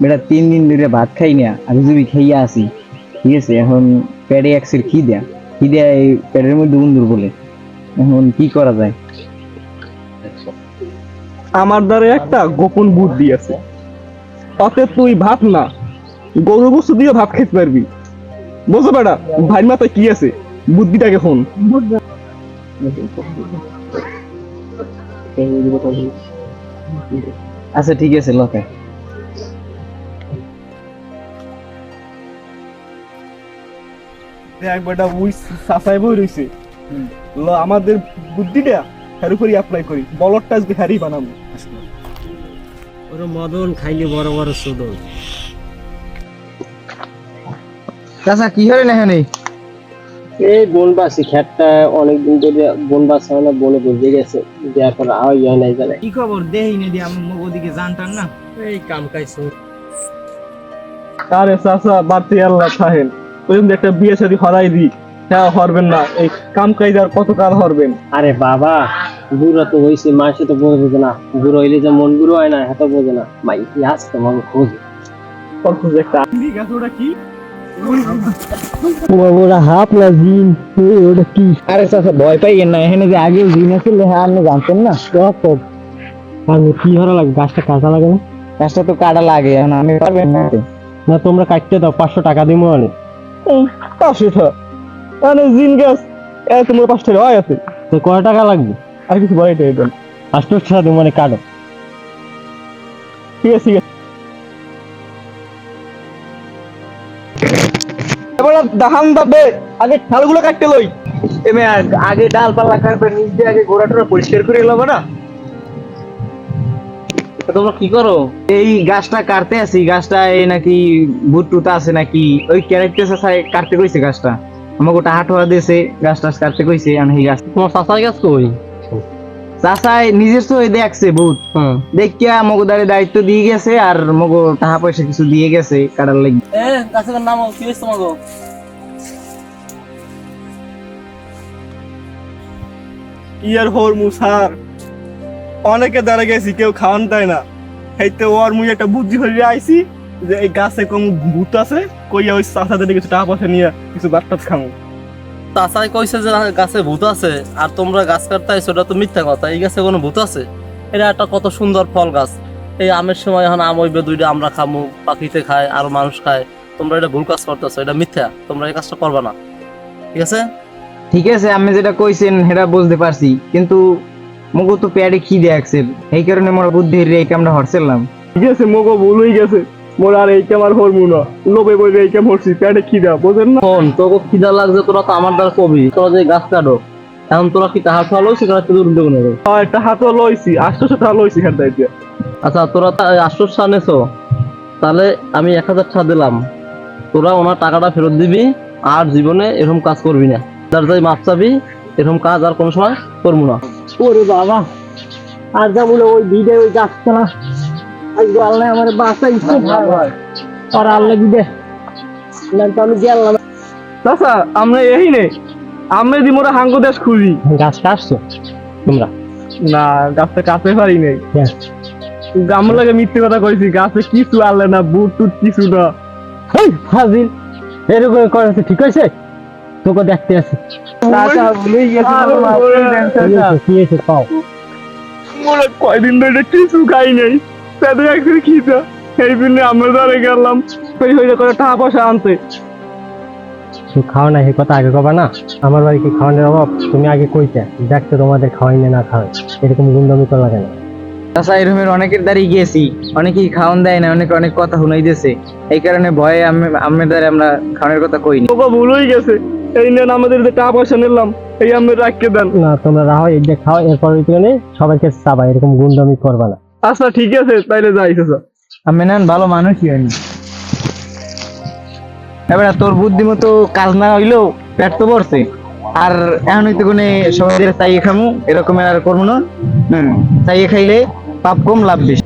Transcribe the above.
বেটা তিন দিন ধরে ভাত খাই না আমি যদি খাইয়া আসি ঠিক আছে এখন পেটে একসের কি দেয়া কি দেয়া এই পেটের মধ্যে উন্দুর বলে এখন কি করা যায়? আমার দ্বারা একটা গোপন বুদ্ধি আছে। অতএব তুই ভাত না গরু বস্তু দিয়ে ভাত খেতে পারবি। বুঝো বেটা ভাই মাথায় কি আছে? বুদ্ধিটাকে ফোন আচ্ছা ঠিক আছে লতে দেখ বেটা ওই সাসাই বই রইছে আমাদের বুদ্ধিটা হ্যার উপরই অ্যাপ্লাই করি। বলরটা আজকে হ্যারি বানাবো। ওর মদন খাইলে বড় বড় সুদন। চাচা কি হরে না এখানে এই বনবাসী খেতটা অনেকদিন ধরে বনবাস হয় না বনে বুঝে গেছে। যে এখন আওয়াই হয় নাই জানে। কি খবর? দেহি না দিয়ে আমি ওদিকে জানতাম না। এই কাম কাইছো আরে চাচা বাড়তি আল্লাহ থাহেন ওই জন্য একটা বিয়ে শাদী হরাই দি। হ্যাঁ হরবেন না। এই কাম কাইজার কত কাল হরবেন? আরে বাবা বুড়া তো হইছে মাসে তো বোঝে না। বুড়ো হইলে যে মন বুড়ো হয় না এত বোঝে না। মাই কি আজ তোমাকে খোঁজ। খুঁজে একটা। ওটা কি ওরা হাফ না জিন। ওটা কি? আরে চাচা ভয় পাই না। এখানে যে আগে জিন আছিল হ্যাঁ আপনি জানতেন না? আমি কি হরা লাগে? গাছটা কাঁচা লাগে না? কাজটা তো কাটা লাগে এখন আমি পারবেন না। না তোমরা কাটতে দাও পাঁচশো টাকা দিবো অনেক পাঁচশো টাকা মানে জিন গ্যাস এ তোমার পাঁচ টাকা হয় আছে। তো কয় টাকা লাগবে? আর কিছু বলাই দেবেন পাঁচশো টাকা দিব মানে কাটো ঠিক আছে ঠিক আছে। এবার দাহান দাবে আগে ঠালগুলো কাটতে লই। এমে আগ- আগে ডাল পাল্লা কাটবে নিচ দিয়ে আগে গোড়াটা পরিষ্কার করে লব না? তোমরা কি করো? এই গাছটা কাটতে আছি গাছটা এই নাকি আছে নাকি? ওই ক্যারেক্টার কাটতে কইছে গাছটা। আমাকে দিয়েছে গাছ টাছ কাটতে কইছে আমি গাছ তোমার চাষার গাছ কই? চাষায় নিজের তো দেখছে দেখিয়া মগদারে দায়িত্ব দিয়ে গেছে আর মগো টাকা পয়সা কিছু দিয়ে গেছে কাটার লাগি। গাছের নাম কি হয়েছে ইয়ার হোর মুসার? অনেকে দাঁড়া গেছি কেউ খাওয়ান দেয় না। এইতে ওর মুই একটা বুদ্ধি হয়ে আইছি যে এই গাছে কোন ভূত আছে কইয়া ওই চাষাদের কিছু টাকা পয়সা নিয়ে কিছু বাট টাত খামো। তাছাড়া কইছে যে গাছে ভূত আছে আর তোমরা গাছ কাটতে আইছো এটা তো মিথ্যা কথা এই গাছে কোনো ভূত আছে? এটা একটা কত সুন্দর ফল গাছ। এই আমের সময় এখন আম হইবে দুইটা আমরা খামু পাখিতে খায় আর মানুষ খায়। তোমরা এটা ভুল কাজ করতেছো এটা মিথ্যা তোমরা এই কাজটা করবা না। ঠিক আছে? ঠিক আছে আমি যেটা কইছেন সেটা বুঝতে পারছি। কিন্তু মগো তো পেয়ারে কি দেখছে? এই কারণে মোর বুদ্ধির এই কামটা হরছিলাম। ঠিক আছে মগো ভুল হয়ে গেছে। মোর আর এই কামার হরমু না। লোভে বইলে এই কাম হরছি প্যাটে খিদা বোঝেন না? শোন তোকে খিদা লাগছে তোরা তো আমার দ্বারা কবি। তোরা যে গাছ কাটো এখন তোরা কি টাকা খাওয়ালো সেখানে একটু দূর দেবো না আর একটা হাতও লইছি আটশোশো টাকা লইছি খেতে আইতে আচ্ছা তোরা তো আশ্বাস আনেছো তাহলে আমি এক হাজার টাকা দিলাম। তোরা ওনার টাকাটা ফেরত দিবি আর জীবনে এরকম কাজ করবি না। যার যাই মাপ চাবি এরকম কাজ আর কোনো সময় করব না। ওরে বাবা। আর যা বলে ওই ভিড়ে ওই গাছটা না আজকে আল্লাহ আমার বাঁচাইছে আর আল্লাহ না তো আমি গেলাম। চাচা আমরা এই নেই আমরা দি মোরা হাঙ্গো দেশ খুঁজি। গাছ কাটছো তোমরা? না গাছটা কাটতে পারি নাই। আমার লাগে মিথ্যে কথা কইছি গাছে কিছু আনলে না বুট টুট কিছু না। এরকম করেছে ঠিক আছে তোকে দেখতে মোরা কয়দিন ধরে কিছু খাই নাই। পেটে একদিন খিদা এই জন্য আমরা ধরে গেলাম সেই হইলে করে টাকা পয়সা আনতে। খাও না এই কথা আগে কবা না। আমার বাড়ি কি খাওয়ানোর অভাব? তুমি আগে কইতে দেখতে তোমাদের খাওয়াই না খাওয়াই। এরকম গুন্ডমি তো লাগে না তাছাড়া এরকমের অনেকের দ্বারই গেছি। অনেকেই খাওয়ান দেয় না অনেকে অনেক কথা শুনাই দিয়েছে। এই কারণে ভয়ে আমি আমের দ্বারা আমরা খাওয়ানোর কথা কইনি। বাবা ভুল হয়ে গেছে। এই নেন আমাদের যে টাকা পয়সা নিলাম এই আমি রাখকে দেন। না তোমরা রাহো এই যে খাও এরপর সবাইকে চাবা এরকম গুন্ডমি করবা না। আচ্ছা ঠিক আছে তাইলে যাই চাচা আমি নেন ভালো মানুষই হয়নি এবার তোর বুদ্ধি মতো কাজ না হইলেও পেট তো পড়ছে আর এখন হইতে কোনে সবাই চাইয়ে খামু এরকম আর করব না। হুম। চাইয়ে খাইলে পাপ কম লাভ বেশি।